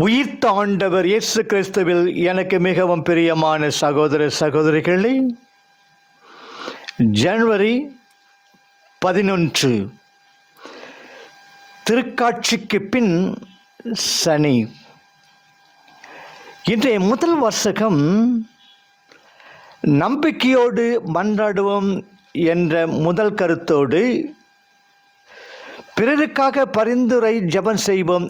உயிர்த்த ஆண்டவர் இயேசு கிறிஸ்துவில் எனக்கு மிகவும் பிரியமான சகோதர சகோதரிகளே ஜனவரி பதினொன்று திருக்காட்சிக்கு பின் சனி. இன்றைய முதல் வாசகம் நம்பிக்கையோடு மன்றாடுவோம் என்ற முதல் கருத்தோடு பிறருக்காக பரிந்துரை ஜெபம் செய்வோம்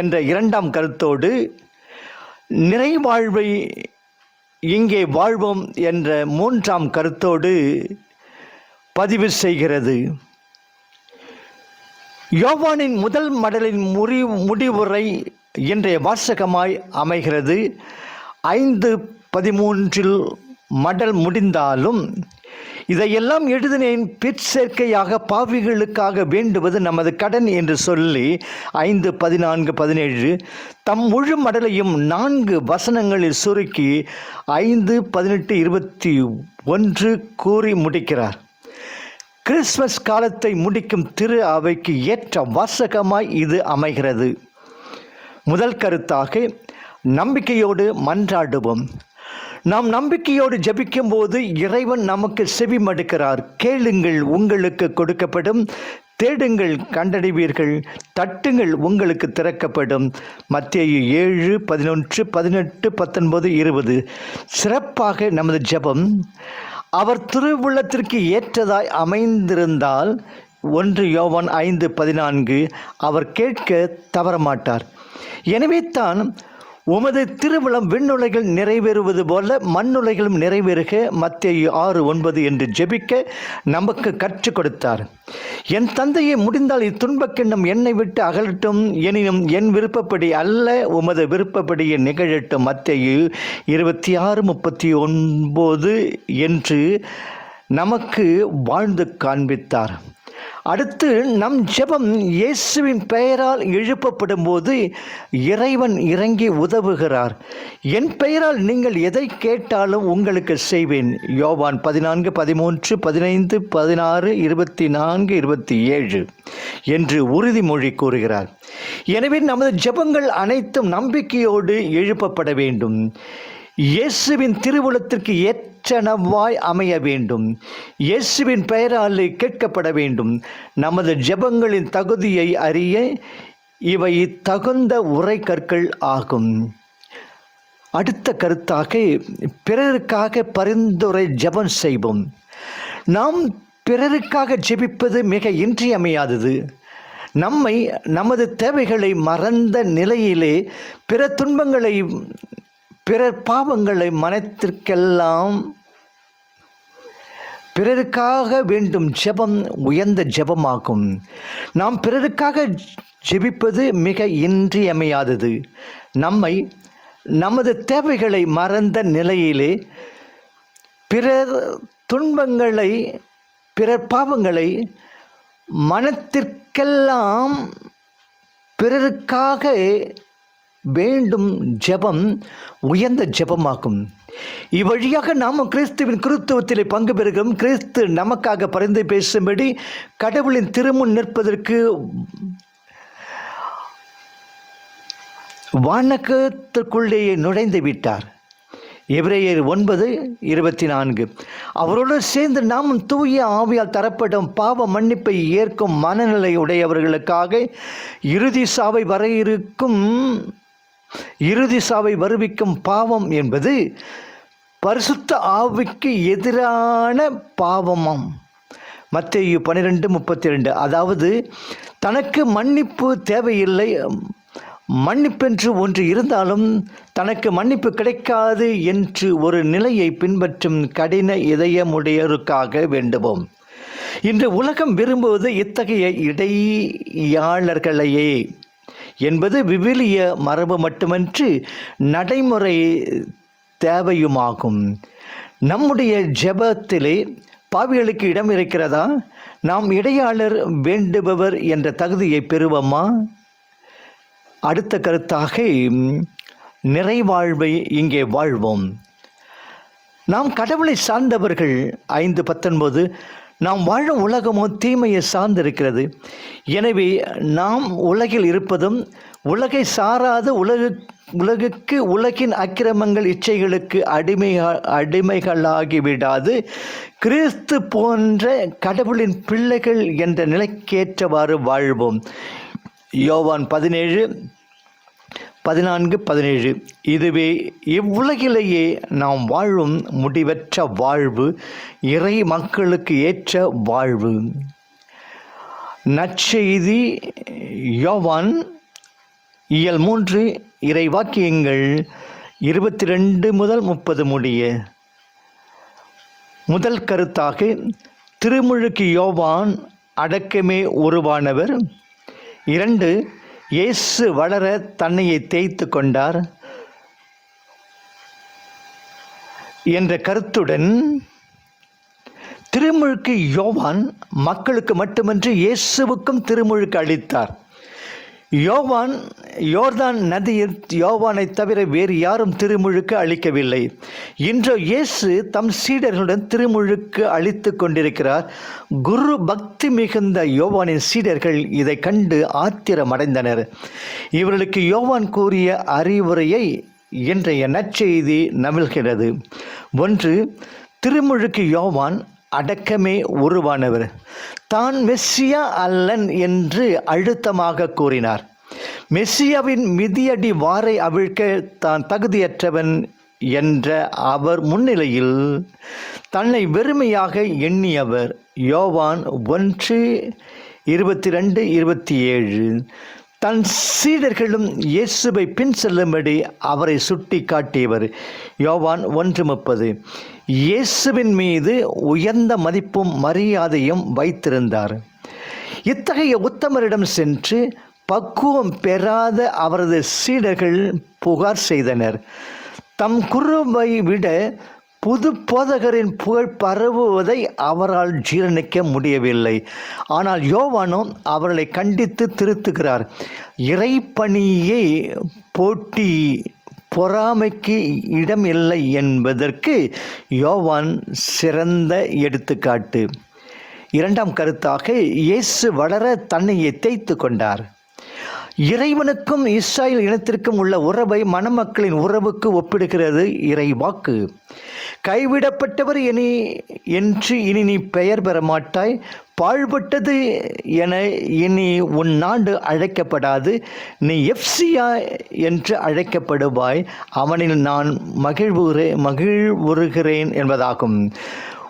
என்ற இரண்டாம் கருத்தோடு நிறைவாழ்வை இங்கே வாழ்வோம் என்ற மூன்றாம் கருத்தோடு பதிவு செய்கிறது. யோவானின் முதல் மடலின் முறி முடிவுரை இன்றைய வாசகமாய் அமைகிறது. ஐந்து பதிமூன்றில் மடல் முடிந்தாலும் இதையெல்லாம் எழுதினேன் பிற்சேர்க்கையாக பாவிகளுக்காக வேண்டுவது நமது கடன் என்று சொல்லி ஐந்து பதினான்கு பதினேழு தம் முழு மடலையும் நான்கு வசனங்களில் சுருக்கி ஐந்து பதினெட்டு இருபத்தி ஒன்று கூறி முடிக்கிறார். கிறிஸ்மஸ் காலத்தை முடிக்கும் திரு அவைக்கு ஏற்ற வாசகமாய் இது அமைகிறது. முதல் கருத்தாக நம்பிக்கையோடு மன்றாடுவோம். நாம் நம்பிக்கையோடு ஜபிக்கும் போது இறைவன் நமக்கு செவி மடுக்கிறார். கேளுங்கள் உங்களுக்கு கொடுக்கப்படும். தேடுங்கள் கண்டடைவீர்கள். தட்டுங்கள் உங்களுக்கு திறக்கப்படும். மத்திய ஏழு பதினொன்று பதினெட்டு பத்தொன்பது இருபது. சிறப்பாக நமது ஜெபம். அவர் திருவுள்ளத்திற்கு ஏற்றதாய் அமைந்திருந்தால் ஒன்று யோவான் ஐந்து பதினான்கு அவர் கேட்க தவறமாட்டார். எனவே தான் உமது திருவிழம் விண்ணுலைகள் நிறைவேறுவது போல மண்ணுலைகளும் நிறைவேறுக. மத்திய ஆறு ஒன்பது என்று ஜெபிக்க நமக்கு கற்றுக் கொடுத்தார். என் தந்தையை முடிந்தால் இத்துன்பக்கிண்ணம் என்னை விட்டு அகலட்டும். எனினும் என் விருப்பப்படி அல்ல உமது விருப்பப்படியே நிகழட்டும். மத்திய இருபத்தி ஆறு முப்பத்தி ஒன்பது என்று நமக்கு வாழ்ந்து காண்பித்தார். அடுத்து நம் ஜெபம் இயேசுவின் பெயரால் எழுப்பப்படும் போது இறைவன் இறங்கி உதவுகிறார். என் பெயரால் நீங்கள் எதை கேட்டாலும் உங்களுக்கு செய்வேன். யோவான் பதினான்கு பதிமூன்று பதினைந்து பதினாறு இருபத்தி நான்கு இருபத்தி ஏழு என்று உறுதிமொழி கூறுகிறார். எனவே நமது ஜெபங்கள் அனைத்தும் நம்பிக்கையோடு எழுப்பப்பட வேண்டும். இயேசுவின் திருவுளத்திற்கு ஏற்றனவாய் அமைய வேண்டும். இயேசுவின் பெயராலே கேட்கப்பட வேண்டும். நமது ஜெபங்களின் தகுதியை அறிய இவை தகுந்த உரை கற்கள் ஆகும். அடுத்த கருத்தாக பிறருக்காக பரிந்துரை ஜெபம் செய்வோம். நாம் பிறருக்காக ஜெபிப்பது மிக இன்றியமையாதது. நம்மை நமது தேவைகளை மறந்த நிலையிலே பிற துன்பங்களை பிறர் பாவங்களை மனத்திற்கெல்லாம் பிறருக்காக வேண்டும் ஜெபம் உயர்ந்த ஜெபமாகும். நாம் பிறருக்காக ஜெபிப்பது மிக இன்றியமையாதது. நம்மை நமது தேவைகளை மறந்த நிலையிலே பிறர் துன்பங்களை பிறர் பாவங்களை மனத்திற்கெல்லாம் பிறருக்காக வேண்டும் ஜெபம் உயர்ந்த ஜெபமாகும். இவ்வழியாக நாம் கிறிஸ்துவின் கிறிஸ்துவத்திலே பங்கு பெறுகிறோம் கிறிஸ்து நமக்காக பரிந்து பேசும்படி கடவுளின் திருமுன் நிற்பதற்கு வானகத்திற்குள்ளேயே நுழைந்து விட்டார். எபிரேயர் ஒன்பது இருபத்தி நான்கு அவரோடு சேர்ந்து நாமும் தூய ஆவியால் தரப்படும் பாவ மன்னிப்பை ஏற்கும் மனநிலை உடையவர்களுக்காக இறுதி சாவை வர இருக்கும் இறுதி சாவை வருவிக்கும் பாவம் என்பது பரிசுத்த ஆவிக்கு எதிரான பாவமாம். மத்திய பன்னிரெண்டு முப்பத்தி ரெண்டு அதாவது தனக்கு மன்னிப்பு தேவையில்லை. மன்னிப்பென்று ஒன்று இருந்தாலும் தனக்கு மன்னிப்பு கிடைக்காது என்று ஒரு நிலையை பின்பற்றும் கடின இதயமுடையருக்காக வேண்டுவோம். இன்று உலகம் விரும்புவது இத்தகைய இடையாளர்களையே. என்பது விவிலிய மரபு மட்டுமன்று நடைமுறை தேவையுமாகும். நம்முடைய ஜெபத்திலே பாவிகளுக்கு இடம் இருக்கிறதா? நாம் இடையாளர் வேண்டுபவர் என்ற தகுதியை பெறுவோமா? அடுத்த கருத்தாக நிறைவாழ்வை இங்கே வாழ்வோம். நாம் கடவுளை சார்ந்தவர்கள் ஐந்து பத்தொன்பது நாம் வாழும் உலகமோ தீமையை சார்ந்திருக்கிறது. எனவே நாம் உலகில் இருப்பதும் உலகை சாராத உலகு உலகுக்கு உலகின் அக்கிரமங்கள் இச்சைகளுக்கு அடிமையா அடிமைகளாகிவிடாது. கிறிஸ்து போன்ற கடவுளின் பிள்ளைகள் என்ற நிலைக்கேற்றவாறு வாழ்வோம். யோவான் பதினேழு பதினான்கு பதினேழு. இதுவே இவ்வுலகிலேயே நாம் வாழும் முடிவற்ற வாழ்வு இறை மக்களுக்கு ஏற்ற வாழ்வு. நற்செய்தி யோவான் இயல் மூன்று இறை வாக்கியங்கள் இருபத்தி ரெண்டு முதல் முப்பது முடிய. முதல் கருத்தாக திருமுழுக்கு யோவான் அடக்கமே உருவானவர். இரண்டு இயேசு வளர தன்னையை தேய்த்து கொண்டார் என்ற கருத்துடன் திருமுழுக்கு யோவான் மக்களுக்கு மட்டுமன்றி இயேசுவுக்கும் திருமுழுக்கு அளித்தார். யோவான் யோர்தான் நதியில் யோவானை தவிர வேறு யாரும் திருமுழுக்கு அளிக்கவில்லை. இன்றோ இயேசு தம் சீடர்களுடன் திருமுழுக்கு அளித்து கொண்டிருக்கிறார். குரு பக்தி மிகுந்த யோவானின் சீடர்கள் இதை கண்டு ஆத்திரமடைந்தனர். இவர்களுக்கு யோவான் கூறிய அறிவுரையை இன்றைய நற்செய்தி நமிழ்கிறது ஒன்று திருமுழுக்கு யோவான் அடக்கமே உருவானவர். தான் மெஸ்ஸியா அல்லன் என்று அழுத்தமாக கூறினார். மெஸ்ஸியாவின் மிதியடி வாரை அவிழ்க்க தான் தகுதியற்றவன் என்ற அவர் முன்னிலையில் தன்னை வெறுமையாக எண்ணியவர் யோவான் ஒன்று இருபத்தி ரெண்டு இருபத்தி ஏழு தன் சீடர்களும் இயேசுவை பின் செல்லும்படி அவரை சுட்டி காட்டியவர் யோவான் ஒன்று முப்பது. இயேசுவின் மீது உயர்ந்த மதிப்பும் மரியாதையும் வைத்திருந்தார். இத்தகைய உத்தமரிடம் சென்று பக்குவம் பெறாத அவரது சீடர்கள் புகார் செய்தனர். தம் குருவை விட புது போதகரின் புகழ் பரவுவதை அவரால் ஜீரணிக்க முடியவில்லை. ஆனால் யோவானோ அவர்களை கண்டித்து திருத்துகிறார். இறைப்பணியை போட்டி பொறாமைக்கு இடம் இல்லை என்பதற்கு யோவான் சிறந்த எடுத்துக்காட்டு. இரண்டாம் கருத்தாக இயேசு வளர தன்னையை தேய்த்து கொண்டார். இறைவனுக்கும் இஸ்ராயல் இனத்திற்கும் உள்ள உறவை மணமக்களின் உறவுக்கு ஒப்பிடுகிறது இறைவாக்கு. கைவிடப்பட்டவர் இனி என்று இனி நீ பெயர் பெற மாட்டாய். பாழ்பட்டது என இனி உன் நாடு அழைக்கப்படாது. நீ எஃப்சியா என்று அழைக்கப்படுவாய். அவனில் நான் மகிழ்வுகிறே மகிழ்வுறுகிறேன் என்பதாகும்.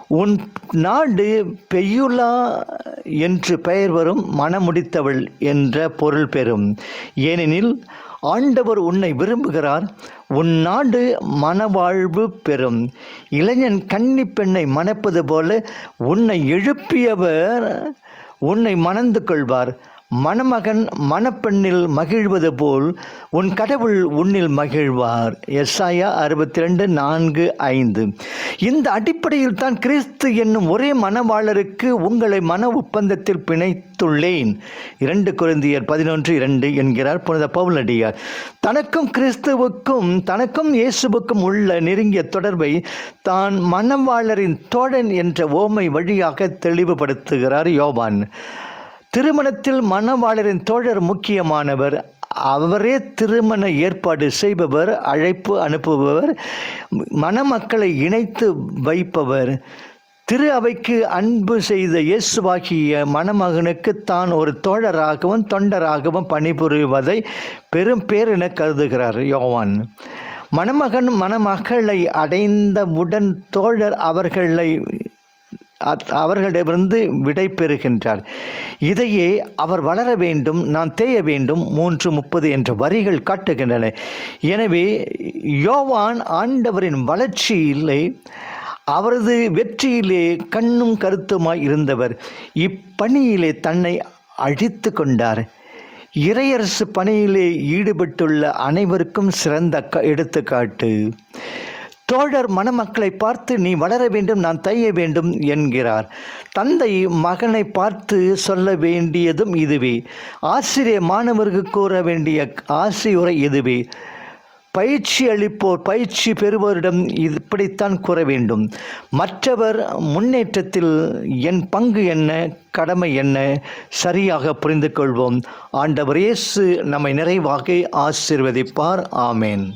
உன் நாடு பெய்யுலா என்று பெயர் வரும் மனமுடித்தவள் என்ற பொருள் பெறும். ஏனெனில் ஆண்டவர் உன்னை விரும்புகிறார். உன் நாடு மனவாழ்வு பெறும். இளைஞன் கன்னி பெண்ணை மணப்பது போல உன்னை எழுப்பியவர் உன்னை மணந்து கொள்வார். மணமகன் மணப்பெண்ணில் மகிழ்வது போல் உன் கடவுள் உன்னில் மகிழ்வார். எஸ்ஐயா அறுபத்தி ரெண்டு நான்கு ஐந்து. இந்த அடிப்படையில் தான் கிறிஸ்து என்னும் ஒரே மணவாளருக்கு உங்களை மன ஒப்பந்தத்தில் பிணைத்துள்ளேன். இரண்டு குருந்தியர் பதினொன்று இரண்டு என்கிறார் புனித பவுலடியார். தனக்கும் கிறிஸ்துவுக்கும் தனக்கும் இயேசுவுக்கும் உள்ள நெருங்கிய தொடர்பை தான் மணவாளரின் தோழன் என்ற ஓமை வழியாக தெளிவுபடுத்துகிறார் யோபான் திருமணத்தில் மணவாளரின் தோழர் முக்கியமானவர் அவரே திருமண ஏற்பாடு செய்பவர் அழைப்பு அனுப்புபவர் மணமக்களை இணைத்து வைப்பவர். திரு அவைக்கு அன்பு செய்த இயேசுவாகிய மணமகனுக்கு தான் ஒரு தோழராகவும் தொண்டராகவும் பணிபுரிவதை பெரும் என கருதுகிறார் யோவான். மணமகன் மணமகளை அடைந்தவுடன் தோழர் அவர்களை அவர்களிடமிருந்து விடை பெறுகின்றார். இதையே அவர் வளர வேண்டும் நான் தேய வேண்டும் மூன்று முப்பது என்ற வரிகள் காட்டுகின்றன. எனவே யோவான் ஆண்டவரின் வளர்ச்சியிலே அவரது வெற்றியிலே கண்ணும் கருத்துமாய் இருந்தவர் இப்பணியிலே தன்னை அழித்து கொண்டார். இறையரசு பணியிலே ஈடுபட்டுள்ள அனைவருக்கும் சிறந்த எடுத்துக்காட்டு தோழர் மணமக்களை பார்த்து நீ வளர வேண்டும் நான் தைய வேண்டும் என்கிறார். தந்தை மகனை பார்த்து சொல்ல வேண்டியதும் இதுவே. ஆசிரியர் மாணவருக்கு கூற வேண்டிய ஆசியுரை இதுவே. பயிற்சி அளிப்போர் பயிற்சி பெறுவோரிடம் இப்படித்தான் கூற வேண்டும். மற்றவர் முன்னேற்றத்தில் என் பங்கு என்ன கடமை என்ன சரியாக புரிந்து கொள்வோம் ஆண்டவர் இயேசு நம்மை நிறைவாக ஆசிர்வதிப்பார். ஆமேன்.